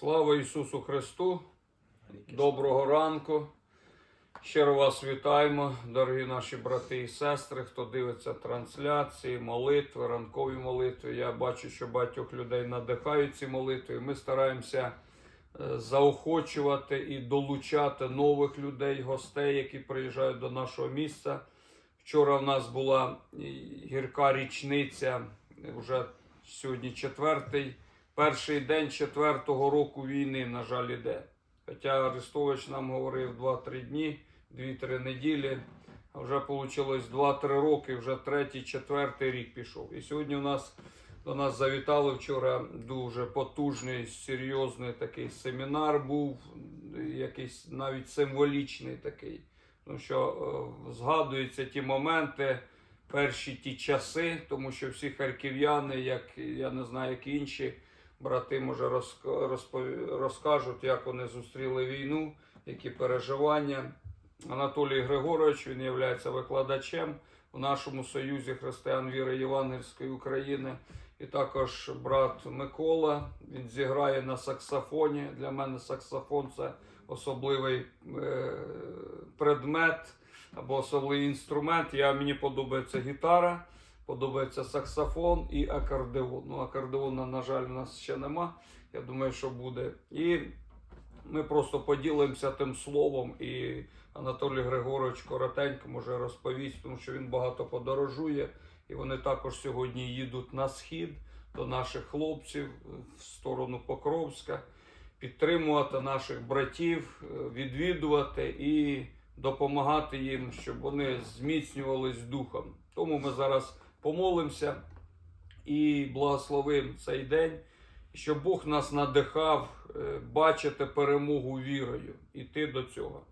Слава Ісусу Христу! Доброго ранку! Щиро вас вітаємо, дорогі наші брати і сестри, хто дивиться трансляції, молитви, ранкові молитви. Я бачу, що багатьох людей надихають ці молитви. Ми стараємося е, заохочувати і долучати нових людей, гостей, які приїжджають до нашого місця. Вчора в нас була гірка річниця, вже сьогодні четвертий, перший день четвертого року війни, на жаль, іде. Хоча Арестович нам говорив 2-3 дні, 2-3 неділі, а вже вийшло 2-3 роки, вже третій, четвертий рік пішов. І сьогодні у нас до нас завітали вчора дуже потужний, серйозний такий семінар був, якийсь навіть символічний такий. Тому що е, згадуються ті моменти, перші ті часи, тому що всі харків'яни, як я не знаю, як інші брати, може розк- розкажуть, як вони зустріли війну, які переживання. Анатолій Григорович, він є викладачем у нашому Союзі Християн Віри Євангельської України. І також брат Микола, він зіграє на саксофоні. Для мене саксофон це особливий е, предмет або особливий інструмент. Я, мені подобається гітара, подобається саксофон і акордеон. Ну, акордеона, на жаль, у нас ще нема. Я думаю, що буде. І ми просто поділимося тим словом. І Анатолій Григорович коротенько може розповість, тому що він багато подорожує. І вони також сьогодні їдуть на схід до наших хлопців в сторону Покровська, підтримувати наших братів, відвідувати і допомагати їм, щоб вони зміцнювались духом. Тому ми зараз помолимося і благословимо цей день, щоб Бог нас надихав е, бачити перемогу вірою, іти до цього.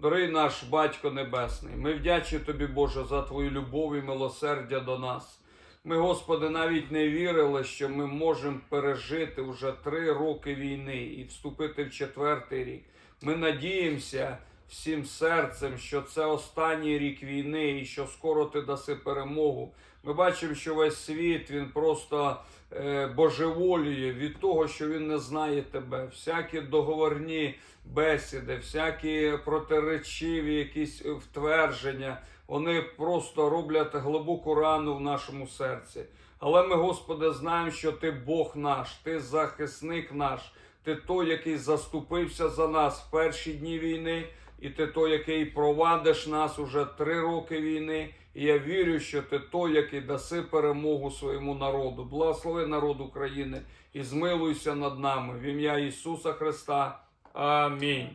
Дорогий наш Батько Небесний, ми вдячні Тобі, Боже, за Твою любов і милосердя до нас. Ми, Господи, навіть не вірили, що ми можемо пережити вже три роки війни і вступити в четвертий рік. Ми надіємося всім серцем, що це останній рік війни і що скоро ти даси перемогу. Ми бачимо, що весь світ він просто е, божеволіє від того, що він не знає тебе. Всякі договорні бесіди, всякі протиречиві якісь втвердження, вони просто роблять глибоку рану в нашому серці. Але ми, Господи, знаємо, що Ти Бог наш, Ти захисник наш, Ти той, який заступився за нас в перші дні війни, і Ти той, який провадиш нас уже три роки війни. І я вірю, що ти той, який даси перемогу своєму народу. Благослови народ України і змилуйся над нами в ім'я Ісуса Христа. Амінь.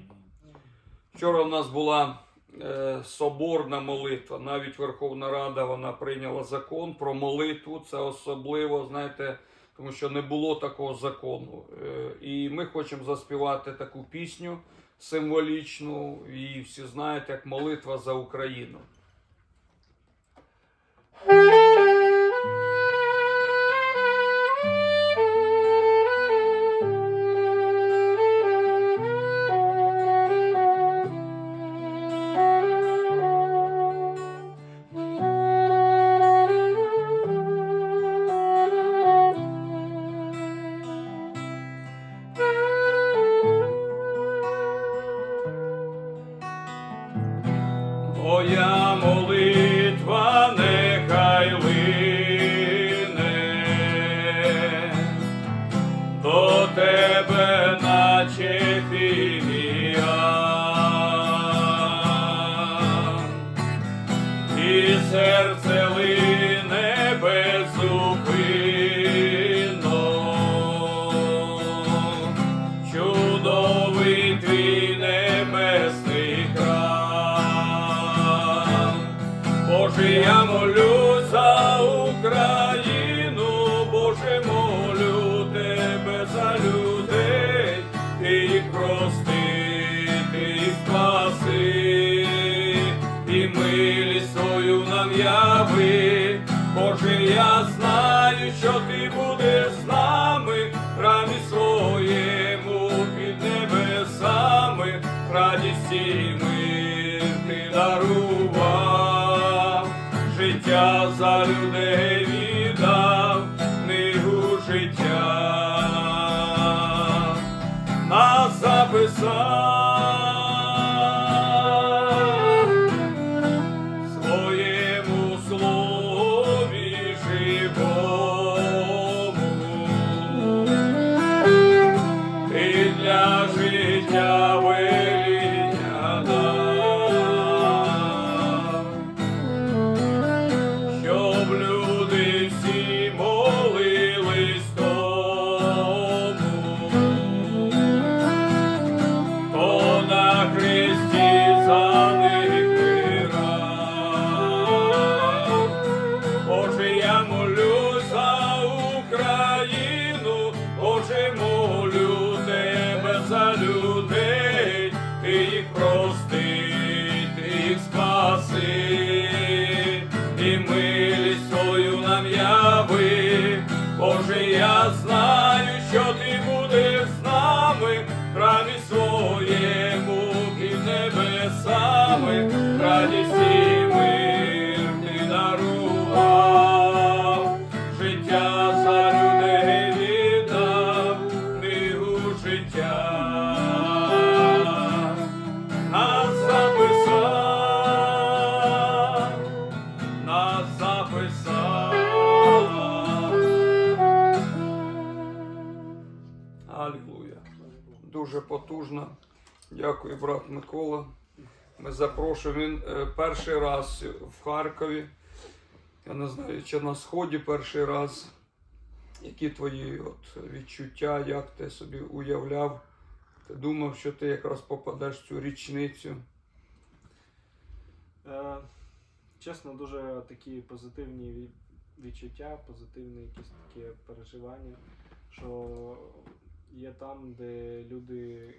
Вчора в нас була е, соборна молитва. Навіть Верховна Рада вона прийняла закон про молитву. Це особливо, знаєте, тому що не було такого закону. Е, і ми хочемо заспівати таку пісню символічну. І всі знають, як молитва за Україну. Серце лине життя брат Микола. Ми запрошуємо. Він е, перший раз в Харкові. Я не знаю, чи на сході перший раз. Які твої от відчуття, як ти собі уявляв? Ти думав, що ти якраз попадеш в цю річницю? Е, чесно, дуже такі позитивні відчуття, позитивні якісь такі переживання, що є там, де люди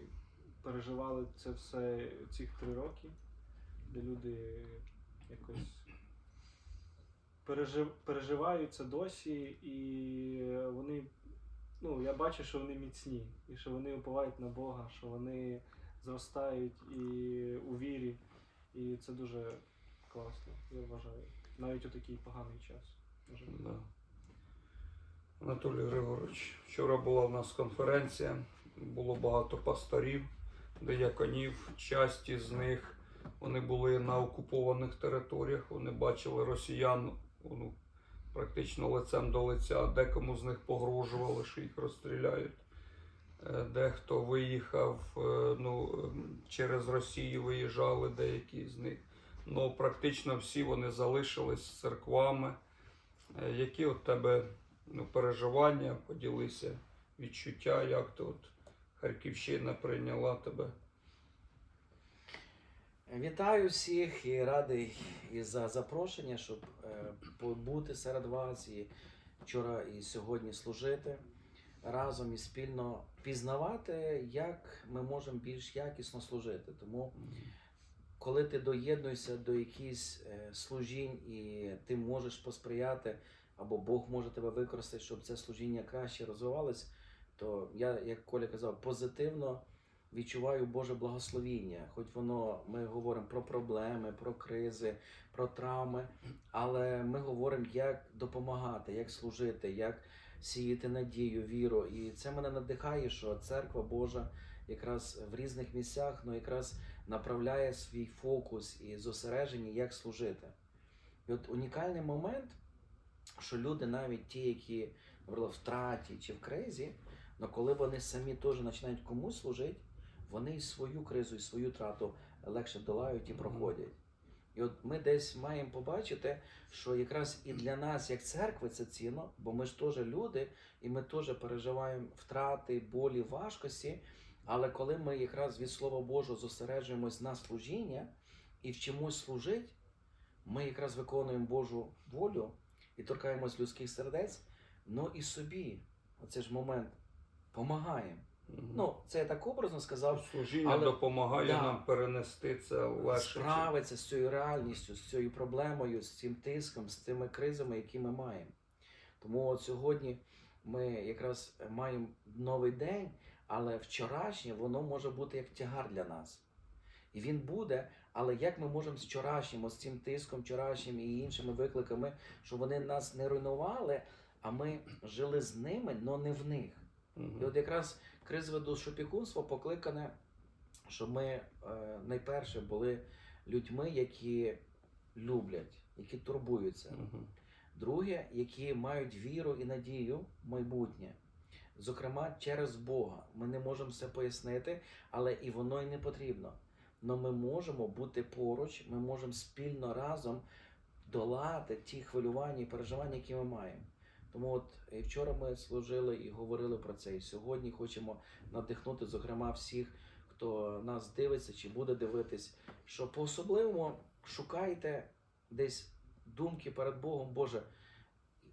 переживали це все ці три роки, де люди якось пережив, переживають це досі, і вони, ну, я бачу, що вони міцні, і що вони уповають на Бога, що вони зростають і у вірі. І це дуже класно, я вважаю. Навіть у такий поганий час. Да. Анатолій Григорович, вчора була в нас конференція, було багато пасторів, деяконів, часті з них вони були на окупованих територіях, вони бачили росіян ну, практично лицем до лиця, декому з них погрожували, що їх розстріляють. Е, Дехто виїхав е, ну, ем, через Росію виїжджали деякі з них. Ну, практично всі вони залишились церквами. Е, Які от тебе ну, переживання, поділися відчуття, як то от Харківщина прийняла тебе? Вітаю всіх і радий і за запрошення, щоб е, побути серед вас і вчора і сьогодні служити разом і спільно пізнавати, як ми можемо більш якісно служити. Тому, коли ти доєднуєшся до якихось е, служінь і ти можеш посприяти, або Бог може тебе використати, щоб це служіння краще розвивалось, то я, як Коля казав, позитивно відчуваю Боже благословіння. Хоч воно ми говоримо про проблеми, про кризи, про травми, але ми говоримо, як допомагати, як служити, як сіяти надію, віру. І це мене надихає, що церква Божа якраз в різних місцях ну, якраз направляє свій фокус і зосередження, як служити. І от унікальний момент, що люди, навіть ті, які в втраті чи в кризі, але коли вони самі теж починають комусь служити, вони і свою кризу, і свою трату легше долають і проходять. І от ми десь маємо побачити, що якраз і для нас, як церкви, це цінно, бо ми ж теж люди, і ми теж переживаємо втрати, болі, важкості. Але коли ми якраз від Слова Божого зосереджуємось на служіння і вчимось служити, ми якраз виконуємо Божу волю і торкаємось людських сердець, ну і собі. Оце ж момент помагаємо. Ну, це я так образно сказав, Служіння але- допомагає Да. нам перенести це легше. справитися з цією реальністю, з цією проблемою, з цим тиском, з цими кризами, які ми маємо. Тому от сьогодні ми якраз маємо новий день, але вчорашнє воно може бути як тягар для нас. І він буде, але як ми можемо з вчорашнім, з цим тиском вчорашнім і іншими викликами, щоб вони нас не руйнували, а ми жили з ними, але не в них. Мгм. І от якраз кризове душопікунство покликане щоб ми е, найперше були людьми, які люблять, які турбуються. Мгм. Друге, які мають віру і надію в майбутнє. Зокрема, через Бога. Ми не можемо все пояснити, але і воно й не потрібно. Но ми можемо бути поруч, ми можемо спільно разом долати ті хвилювання і переживання, які ми маємо. Тому от і вчора ми служили і говорили про це. І сьогодні хочемо надихнути, зокрема, всіх, хто нас дивиться чи буде дивитись, що по-особливому шукайте десь думки перед Богом, Боже,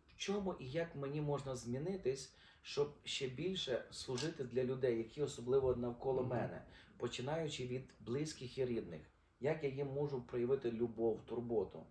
в чому і як мені можна змінитись, щоб ще більше служити для людей, які особливо навколо мене, починаючи від близьких і рідних, як я їм можу проявити любов, турботу.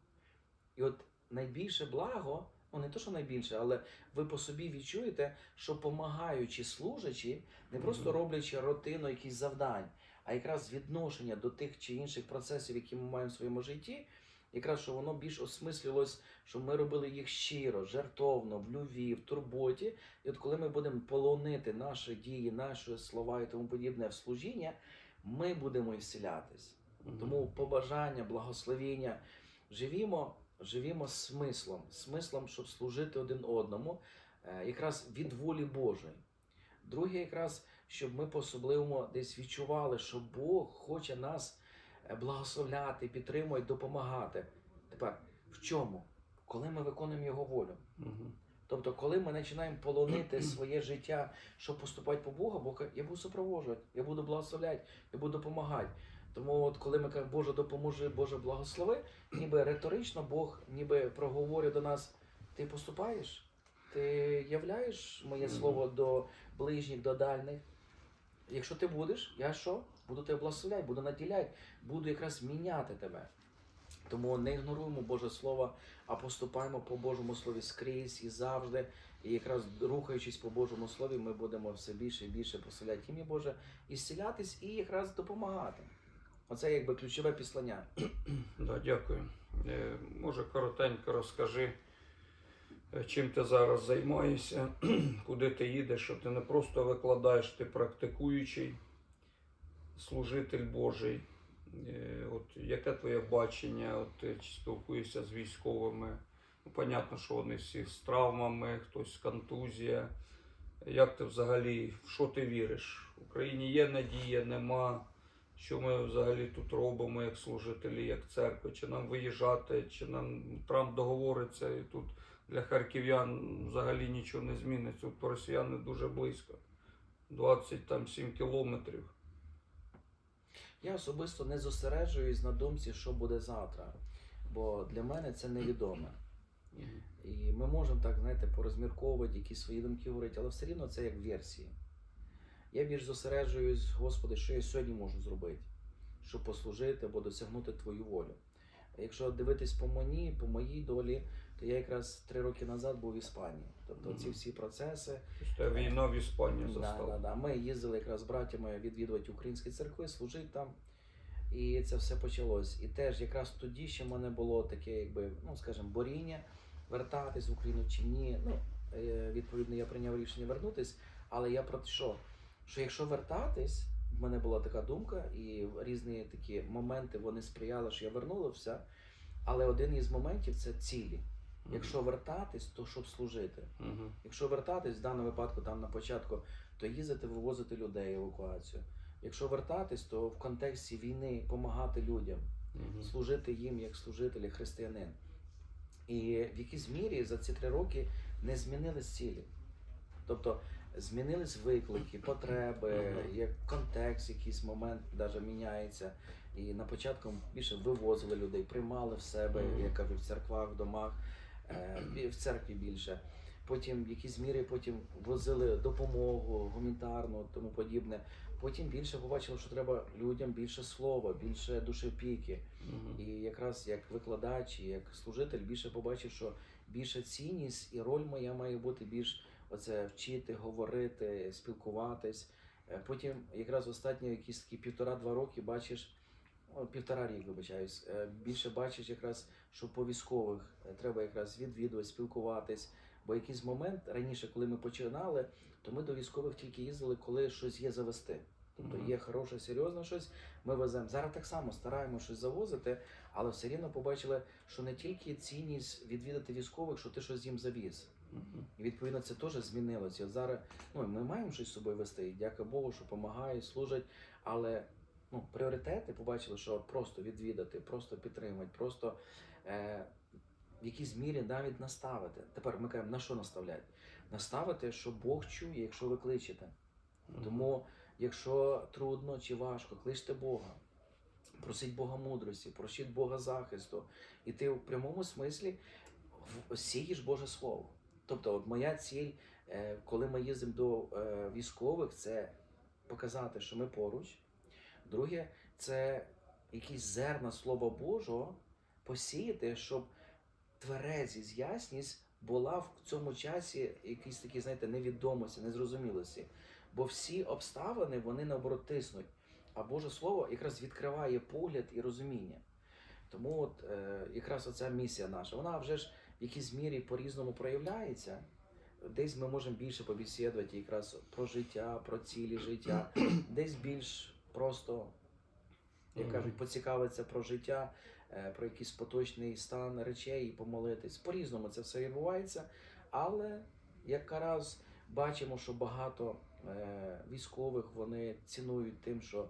І от найбільше благо, ну не то, що найбільше, але ви по собі відчуєте, що помагаючи служачі, не просто роблячи рутину якісь завдань, а якраз відношення до тих чи інших процесів, які ми маємо в своєму житті, якраз що воно більш осмислювалось, що ми робили їх щиро, жертовно, в любві, в турботі. І от коли ми будемо полонити наші дії, наші слова і тому подібне в служіння, ми будемо ісцілятись. Тому побажання, благословіння. Живімо, живімо з смислом, смислом, щоб служити один одному, е, якраз від волі Божої. Друге, якраз, щоб ми по-особливому десь відчували, що Бог хоче нас е, благословляти, підтримувати, допомагати. Тепер в чому? Коли ми виконуємо Його волю. Тобто, коли ми починаємо полонити своє життя, щоб поступати по Богу, Бог я буду супроводжувати, я буду благословляти, я буду допомагати. Тому, от коли ми кажемо, Боже, допоможи, Боже, благослови, ніби риторично Бог ніби проговорює до нас: ти поступаєш, ти являєш моє слово до ближніх, до дальних. Якщо ти будеш, я що? Буду тебе благословляти, буду наділяти, буду якраз міняти тебе. Тому не ігноруємо Боже Слово, а поступаємо по Божому Слові скрізь і завжди. І якраз рухаючись по Божому Слові, ми будемо все більше і більше прославляти ім'я Боже, і зцілятись і якраз допомагати. Оце якби ключове післання. Да, дякую. Е, Може, коротенько розкажи, е, чим ти зараз займаєшся, куди ти їдеш, що ти не просто викладаєш, ти практикуючий служитель Божий. Е, От яке твоє бачення? От ти спілкуєшся з військовими? Ну, понятно, що вони всі з травмами, хтось контузія. Як ти взагалі, в що ти віриш? В Україні є надія, нема. Що ми взагалі тут робимо як служителі, як церква? Чи нам виїжджати, чи нам Трамп договориться і тут для харків'ян взагалі нічого не зміниться. Тут росіяни дуже близько. 27 кілометрів. Я особисто не зосереджуюсь на думці, що буде завтра, бо для мене це невідоме. І ми можемо так, знаєте, порозмірковувати, якісь свої думки говорити, але все рівно це як версії. Я більш зосереджуюсь, Господи, що я сьогодні можу зробити, щоб послужити або досягнути Твою волю. Якщо дивитись по мені, по моїй долі, то я якраз три роки назад був в Іспанії. Тобто ці всі процеси. Тобто війна в Іспанії Да, застала. да, да. Ми їздили якраз з братями відвідувати українські церкви, служити там. І це все почалось. І теж якраз тоді ще в мене було таке, якби, ну скажімо, боріння вертатись в Україну чи ні. Ну, е, відповідно, я прийняв рішення вернутись, але я про що? Що якщо вертатись, в мене була така думка, і різні такі моменти вони сприяли, що я вернувся. Але один із моментів це цілі. Якщо вертатись, то щоб служити. Мгм. Якщо вертатись в даному випадку там на початку, то їздити вивозити людей евакуацію. Якщо вертатись, то в контексті війни допомагати людям, Мгм. служити їм як служитель, як християнин. І в якійсь мірі за ці три роки не змінились цілі. Тобто змінились виклики, потреби, як контекст, якийсь момент навіть міняється. І на початку більше вивозили людей, приймали в себе, як кажуть, в церквах, в домах, е, в церкві більше. Потім в якійсь мірі потім возили допомогу гуманітарну, тому подібне. Потім більше побачили, що треба людям більше слова, більше душепіки. Мгм. І якраз як викладач, як служитель більше побачив, що більша цінність і роль моя має бути більш оце вчити, говорити, спілкуватись. Е, Потім, якраз останні якісь такі півтора-два роки бачиш, о, півтора рік, вибачаюсь, е, більше бачиш якраз, що по військових е, треба якраз відвідувати, спілкуватись. Бо якийсь момент раніше, коли ми починали, то ми до військових тільки їздили, коли щось є завести. Тобто є хороше, серйозне щось, ми веземо. Зараз так само стараємося щось завозити, але все рівно побачили, що не тільки цінність відвідати військових, що ти щось їм завіз. І відповідно це теж змінилося. От зараз ну, ми маємо щось з собою вести, і дяка Богу, що допомагають, служать. Але ну, пріоритети побачили, що просто відвідати, просто підтримати, просто е, в якійсь мірі навіть наставити. Тепер ми кажемо, на що наставляти? Наставити, що Бог чує, якщо ви кличете. Тому, якщо трудно чи важко, кличте Бога. Просіть Бога мудрості, просіть Бога захисту. І ти в прямому смислі сієш Боже Слово. Тобто, от моя ціль, е, коли ми їздимо до е, військових, це показати, що ми поруч. Друге, це якісь зерна Слова Божого посіяти, щоб тверезість, ясність була в цьому часі якісь такі, знаєте, невідомості, незрозумілості. Бо всі обставини вони наоборот тиснуть. А Боже Слово якраз відкриває погляд і розуміння. Тому от е, якраз оця місія наша, вона вже ж в якійсь мірі по-різному проявляється. Десь ми можемо більше побесідувати якраз про життя, про цілі життя, десь більш просто, як кажуть, поцікавитися про життя, е, про якийсь поточний стан речей і помолитись. По-різному це все відбувається, але якраз бачимо, що багато е, військових вони цінують тим, що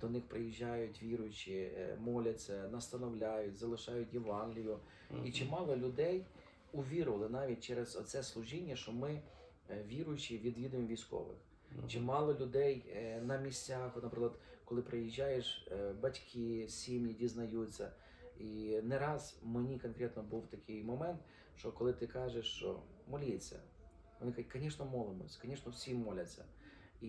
до них приїжджають віруючі, е, моляться, настановляють, залишають Євангелію. І чимало людей увірували навіть через оце служіння, що ми е, віруючі відвідуємо військових. Мгм. Чимало людей е, на місцях, наприклад, коли приїжджаєш, е, батьки, сім'ї дізнаються. І не раз мені конкретно був такий момент, що коли ти кажеш, що моліться, вони кажуть, звісно, молимось, звісно, всі моляться. І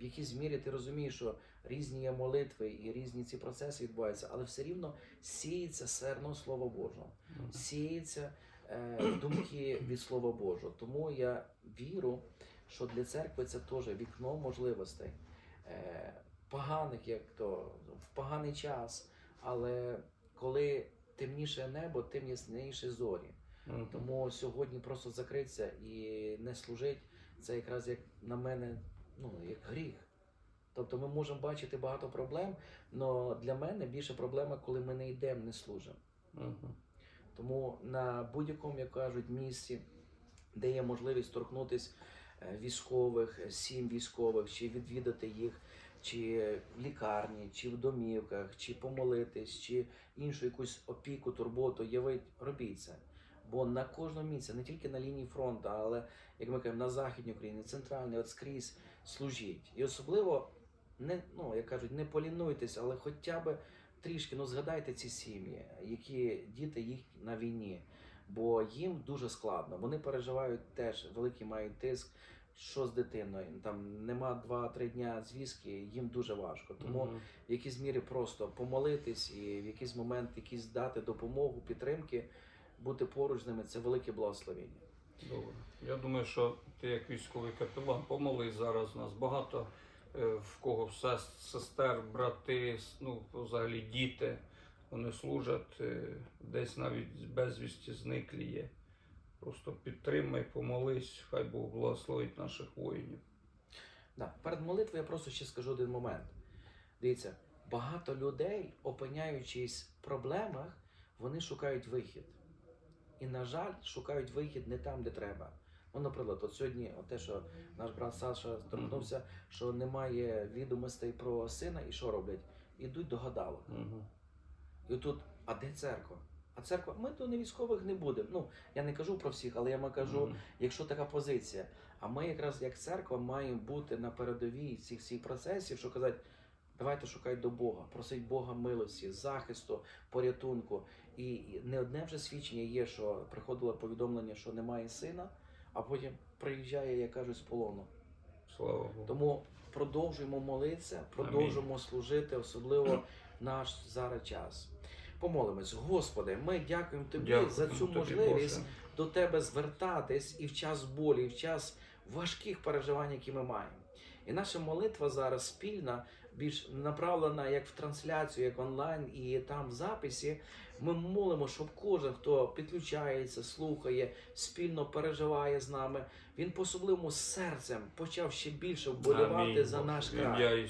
в якійсь мірі ти розумієш, що різні є молитви і різні ці процеси відбуваються, але все рівно сіється серно Слова Божого Мгм. сіються е, думки від Слова Божого. Тому я вірю, що для церкви це теж вікно можливостей. Е, поганих, як то в поганий час, але коли темніше небо, тим ясніші зорі. Тому сьогодні просто закритися і не служить, це якраз як на мене, ну як гріх. Тобто ми можемо бачити багато проблем, але для мене більше проблема, коли ми не йдемо, не служимо. Мгм. Тому на будь-якому, як кажуть, місці, де є можливість торкнутися е, військових, е, сім військових, чи відвідати їх, чи в лікарні, чи в домівках, чи помолитись, чи іншу якусь опіку, турботу явить, робіть це. Бо на кожному місці, не тільки на лінії фронту, але як ми кажемо, на західній Україні, центральній, от скрізь служіть. І особливо не, ну, як кажуть, не полінуйтесь, але хоча б трішки ну, згадайте ці сім'ї, які діти їх на війні, бо їм дуже складно. Вони переживають теж великий мають тиск. Що з дитиною? Там нема 2-3 дня зв'язки, їм дуже важко. Тому Мгм. в якійсь мірі просто помолитись і в якийсь момент якісь дати допомогу, підтримки, бути поруч з ними це велике благословення. Добре. Я думаю, що ти як військовий капелан, помолись зараз. У нас багато в кого сестер, брати, ну взагалі діти. Вони служать е, десь навіть безвісті зниклі є. Просто підтримай, помолись, хай Бог благословить наших воїнів. Да. Перед молитвою я просто ще скажу один момент. Дивіться, багато людей, опиняючись в проблемах, вони шукають вихід. І, на жаль, шукають вихід не там, де треба. Ну, наприклад, от сьогодні, от те, що наш брат Саша торкнувся, що немає відомостей про сина, і що роблять? Ідуть до гадалок. І тут, а де церква? А церква, ми то не військових не будемо. Ну, я не кажу про всіх, але я вам кажу, якщо така позиція. А ми якраз як церква маємо бути на передовій цих всіх процесів, що казати, давайте шукати до Бога, просить Бога милості, захисту, порятунку. І не одне вже свідчення є, що приходило повідомлення, що немає сина, а потім приїжджає, як кажуть, з полону. Слава Богу. Тому продовжуємо молитися, продовжуємо служити, особливо наш зараз час. Помолимось, Господи, ми дякуємо Тобі Дякую за цю тобі, можливість Боже. до Тебе звертатись і в час болі, і в час важких переживань, які ми маємо. І наша молитва зараз спільна більш направлена як в трансляцію, як онлайн, і там в записі. Ми молимо, щоб кожен, хто підключається, слухає, спільно переживає з нами, він по особливому серцем почав ще більше вболівати Амінь, за наш край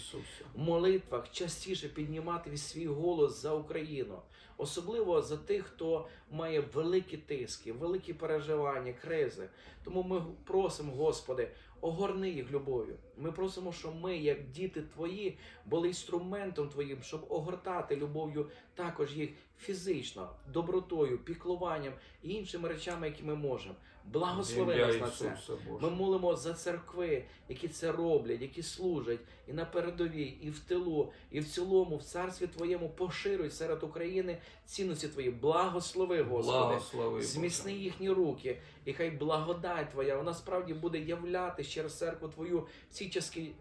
в молитвах частіше піднімати свій голос за Україну, особливо за тих, хто має великі тиски, великі переживання, кризи. Тому ми просимо, Господи, огорни їх любов'ю. Ми просимо, щоб ми, як діти Твої, були інструментом Твоїм, щоб огортати любов'ю також їх фізично, добротою, піклуванням і іншими речами, які ми можемо. Благослови нас на це. Ми молимо за церкви, які це роблять, які служать і на передовій, і в тилу, і в цілому, в царстві Твоєму поширюй серед України цінності Твої. Благослови, Господи. Благослови, Зміцни їхні руки, і хай благодать Твоя, вона справді буде являти через церкву Твою в ці часки,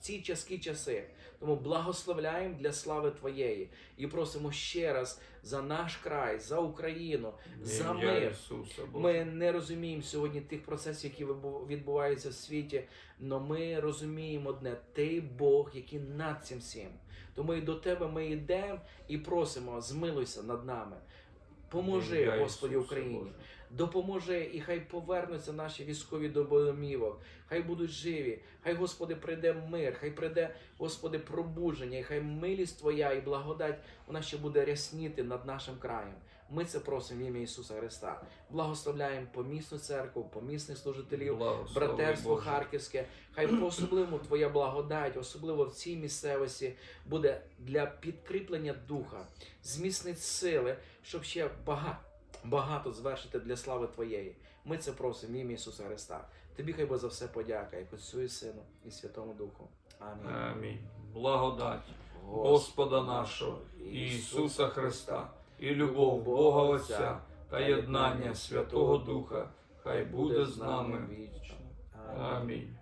ці часки часи. Тому благословляємо для слави Твоєї і просимо ще раз за наш край, за Україну, В за мир. Ісуса, Ми не розуміємо сьогодні тих процесів, які відбуваються в світі, але ми розуміємо одне: ти Бог, який над цим всім. Тому і до тебе ми йдемо і просимо, змилуйся над нами. Поможи, Господі Україні. Боже. Допоможи і хай повернуться наші військові до домівок, хай будуть живі, хай, Господи, прийде мир, хай прийде, Господи, пробудження, і хай милість Твоя і благодать вона ще буде рясніти над нашим краєм. Ми це просимо в ім'я Ісуса Христа. Благословляємо помісну церкву, помісних служителів, братерство Боже. Харківське. Хай по особливому Твоя благодать, особливо в цій місцевості, буде для підкріплення духа, зміцнить сили, щоб ще багато, багато звершити для слави Твоєї. Ми це просимо ім'я Ісуса Христа. Тобі хай би за все подяка, як Отцю і Сину, і Святому Духу. Амінь. Амінь. Благодать Господа нашого Ісуса Христа і любов Бога Отця та єднання Святого Духа хай буде з нами. вічно. Амінь.